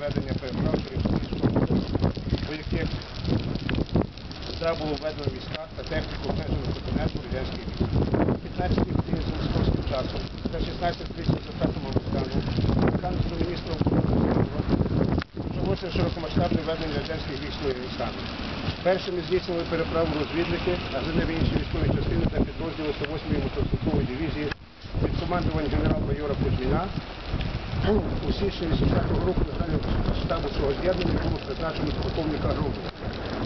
наведення переправ у яких треба було введено війська та техніку обмеженого континенту радянських військ. 15 годин з московським часом та 16.30 за часом Афганістану, американського міністра оборони почалося широкомасштабне введення радянських військ в Першими здійснили переправу розвідники, а за ними інші військові частини та підрозділи 108-ї мотоциклової дивізії під командуванням генерал-майора Кузьміна. У січні 80-го року на загальному штабу цього з'єднання було призначено полковника Грубу.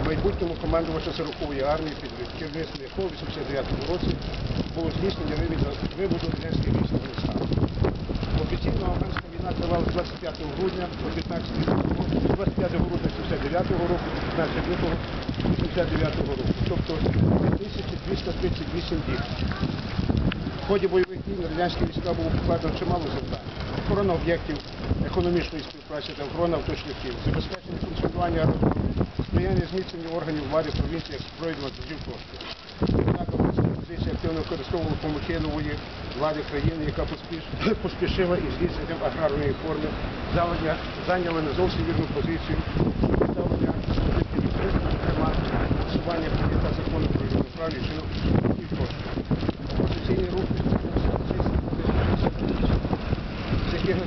В майбутньому командувача 40-ї армії під керівництвом якого в 89-му році було здійснення виводу- радянських військ в Афганістан. Офіційно афганська війна тривала з 25 грудня по 15 лютого, з 25 грудня 79 року до 15 лютого 89 року, тобто 1238 діб. В ході бойових дій на радянські війська було покладено чимало завдань. Охорона об'єктів економічної співпраці та охорона автошляхів, забезпечення функціонування аеродрому, сприяння зміцненню органів влади в провінціях збройного зв'язків тощо. Позиція активно використовувала помилки нової влади країни, яка поспішила із здійсненням аграрної форми, зайняла не зовсім вірну позицію щодо ставлення позиції відкритих, зокрема, голосування прийняття закону про рівноправі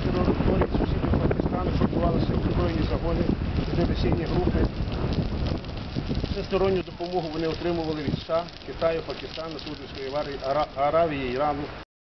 на території сусіднього Пакистану формувалися озброєні загони, диверсійні групи. Всесторонню допомогу вони отримували від США, Китаю, Пакистану, Саудівської Аравії, Ірану,